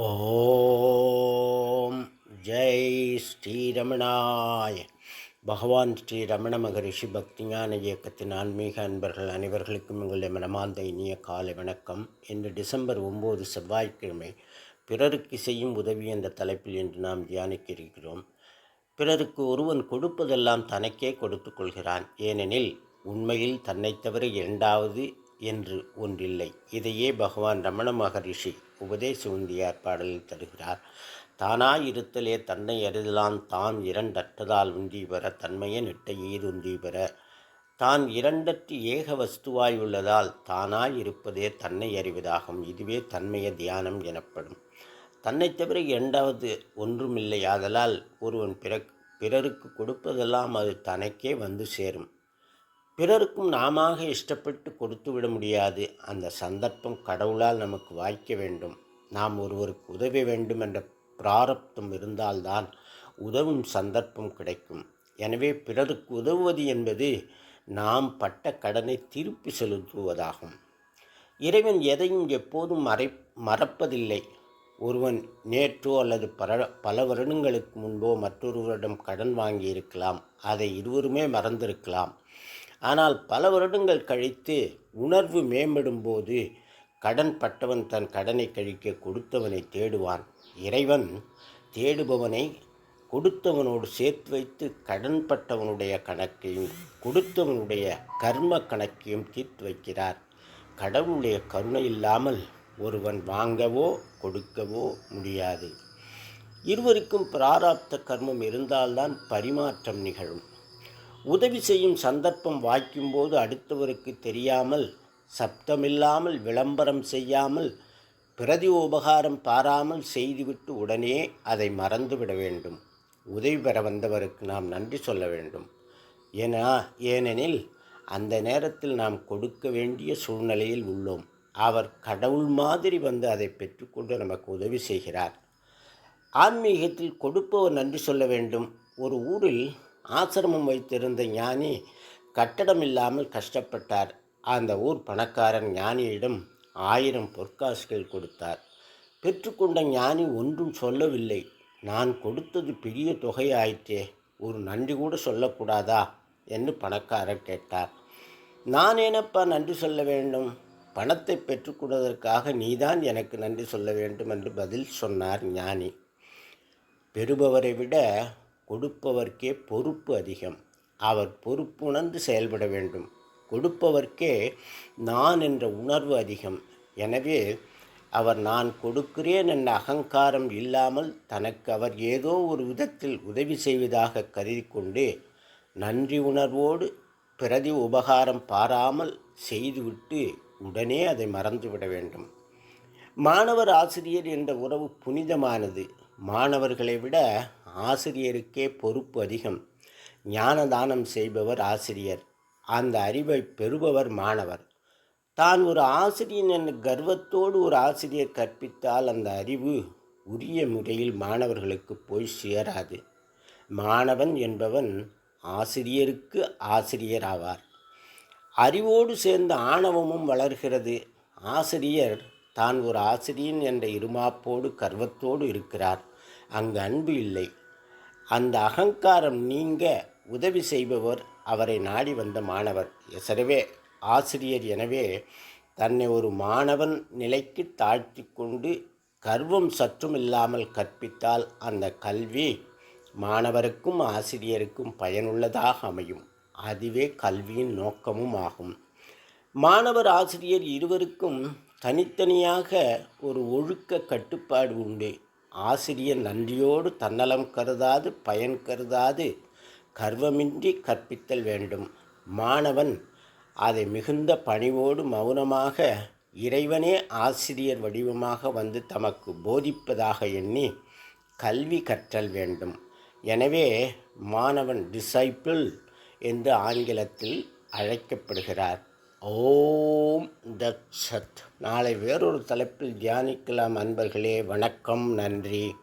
ஓம் ஜெய் ஸ்ரீரமணாய். பகவான் ஸ்ரீ ரமண மகரிஷி பக்திஞான இயக்கத்தின் ஆன்மீக அன்பர்கள் அனைவர்களுக்கும் உங்களுடைய மனமார்ந்த இனிய காலை வணக்கம். இன்று டிசம்பர் ஒம்பது செவ்வாய்க்கிழமை பிறருக்கு செய்யும் உதவி என்ற தலைப்பில் இன்று நாம் தியானிக்க இருக்கிறோம். பிறருக்கு ஒருவன் கொடுப்பதெல்லாம் தனக்கே கொடுத்து கொள்கிறான். ஏனெனில் உண்மையில் தன்னைத் தவிர இரண்டாவது என்று ஒன்றில்லை. இதையே பகவான் ரமண மகரிஷி உபதேச உந்தியார் பாடலில் தருகிறார். தானாய் இருத்தலே தன்னை அறிதலான் தான் இரண்டற்றதால் உந்தி பெற தன்மைய ஈர் ஈதுந்தி பெற தான் இரண்டற்று ஏக வஸ்துவாய் உள்ளதால் தானாய் இருப்பதே தன்னை அறிவதாகும். இதுவே தன்மைய தியானம் எனப்படும். தன்னை தவிர இரண்டாவது ஒன்றுமில்லை. ஆதலால் ஒருவன் பிற பிறருக்கு கொடுப்பதெல்லாம் அது தனக்கே வந்து சேரும். பிறருக்கும் நாம இஷ்டப்பட்டு கொடுத்து விட முடியாது. அந்த சந்தர்ப்பம் கடவுளால் நமக்கு வாய்க்க வேண்டும். நாம் ஒருவருக்கு உதவி வேண்டும் என்ற பிராரப்தம் இருந்தால்தான் உதவும் சந்தர்ப்பம் கிடைக்கும். எனவே பிறருக்கு உதவுவது என்பது நாம் பட்ட கடனை திருப்பி செலுத்துவதாகும். இறைவன் எதையும் எப்போதும் மறை மறப்பதில்லை. ஒருவன் நேற்றோ அல்லது பல பல வருடங்களுக்கு முன்போ மற்றொருவரிடம் கடன் வாங்கியிருக்கலாம். அதை இருவருமே மறந்திருக்கலாம். ஆனால் பல வருடங்கள் கழித்து உணர்வு மேம்படும் போது கடன் பட்டவன் தன் கடனை கழிக்க கொடுத்தவனை தேடுவான். இறைவன் தேடுபவனை கொடுத்தவனோடு சேர்த்து வைத்து கடன் பட்டவனுடைய கணக்கையும் கொடுத்தவனுடைய கர்ம கணக்கையும் தீர்த்து வைக்கிறார். கடவுளுடைய கருணை இல்லாமல் ஒருவன் வாங்கவோ கொடுக்கவோ முடியாது. இருவருக்கும் பிராராப்த கர்மம் இருந்தால்தான் பரிமாற்றம் நிகழும். உதவி செய்யும் சந்தர்ப்பம் வாய்க்கும்போது அடுத்தவருக்கு தெரியாமல் சப்தமில்லாமல் விளம்பரம் செய்யாமல் பிரதி உபகாரம் பாராமல் செய்துவிட்டு உடனே அதை மறந்துவிட வேண்டும். உதவி பெற வந்தவருக்கு நாம் நன்றி சொல்ல வேண்டும். ஏனா ஏனெனில் அந்த நேரத்தில் நாம் கொடுக்க வேண்டிய சூழ்நிலையில் உள்ளோம். அவர் கடவுள் மாதிரி வந்து அதை பெற்றுக்கொண்டு நமக்கு உதவி செய்கிறார். ஆன்மீகத்தில் கொடுப்பவர் நன்றி சொல்ல வேண்டும். ஒரு ஊரில் ஆசிரமம் வைத்திருந்த ஞானி கட்டடம் இல்லாமல் கஷ்டப்பட்டார். அந்த ஊர் பணக்காரன் ஞானியிடம் ஆயிரம் பொற்காசுகள் கொடுத்தார். பெற்றுக்கொண்ட ஞானி ஒன்றும் சொல்லவில்லை. நான் கொடுத்தது பெரிய தொகையாயிற்றே ஒரு நன்றி கூட சொல்லக்கூடாதா? என்று பணக்காரர் கேட்டார். நான் ஏனப்பா நன்றி சொல்ல வேண்டும்? பணத்தை பெற்றுக்கொண்டதற்காக நீதான் எனக்கு நன்றி சொல்ல வேண்டும் என்று பதில் சொன்னார் ஞானி. பெறுபவரை விட கொடுப்பவர்க்கே பொறுப்பு அதிகம். அவர் பொறுப்பு உணர்ந்து செயல்பட வேண்டும். கொடுப்பவர்க்கே நான் என்ற உணர்வு அதிகம். எனவே அவர் நான் கொடுக்கிறேன் என்ற அகங்காரம் இல்லாமல் தனக்கு அவர் ஏதோ ஒரு விதத்தில் உதவி செய்வதாக கருதி கொண்டு நன்றி உணர்வோடு பிரதி உபகாரம் பாராமல் செய்துவிட்டு உடனே அதை மறந்துவிட வேண்டும். மாணவர் ஆசிரியர் என்ற உறவு புனிதமானது. மாணவர்களை விட ஆசிரியருக்கே பொறுப்பு அதிகம். ஞானதானம் செய்பவர் ஆசிரியர். அந்த அறிவை பெறுபவர் மாணவர். தான் ஒரு ஆசிரியன் என்ற கர்வத்தோடு ஒரு ஆசிரியர் கற்பித்தால் அந்த அறிவு உரிய முறையில் மாணவர்களுக்கு போய் சேராது. மாணவன் என்பவன் ஆசிரியருக்கு ஆசிரியர் ஆவார். அறிவோடு சேர்ந்த ஆணவமும் வளர்கிறது. ஆசிரியர் தான் ஒரு ஆசிரியன் என்ற இருமாப்போடு கர்வத்தோடு இருக்கிறார். அங்கு அன்பு இல்லை. அந்த அகங்காரம் நீங்க உதவி செய்பவர் அவரை நாடி வந்த மாணவர். எசரவே ஆசிரியர் எனவே தன்னை ஒரு மாணவன் நிலைக்கு தாழ்த்தி கொண்டு கர்வம் சற்றும் இல்லாமல் கற்பித்தால் அந்த கல்வி மாணவருக்கும் ஆசிரியருக்கும் பயனுள்ளதாக அமையும். அதுவே கல்வியின் நோக்கமும் ஆகும். மாணவர் ஆசிரியர் இருவருக்கும் தனித்தனியாக ஒரு ஒழுக்க கட்டுப்பாடு உண்டு. ஆசிரியர் நன்றியோடு தன்னலம் கருதாது பயன் கருதாது கர்வமின்றி கற்பித்தல் வேண்டும். மாணவன் அதை மிகுந்த பணிவோடு மௌனமாக இறைவனே ஆசிரியர் வடிவமாக வந்து தமக்கு போதிப்பதாக எண்ணி கல்வி கற்றல் வேண்டும். எனவே மாணவன் டிசைப்பிள் என்று ஆங்கிலத்தில் அழைக்கப்படுகிறார். ஓம் தத் சத் நாளை வேறொரு தலைப்பில் தியானிக்கலாம் அன்பர்களே. வணக்கம் நன்றி.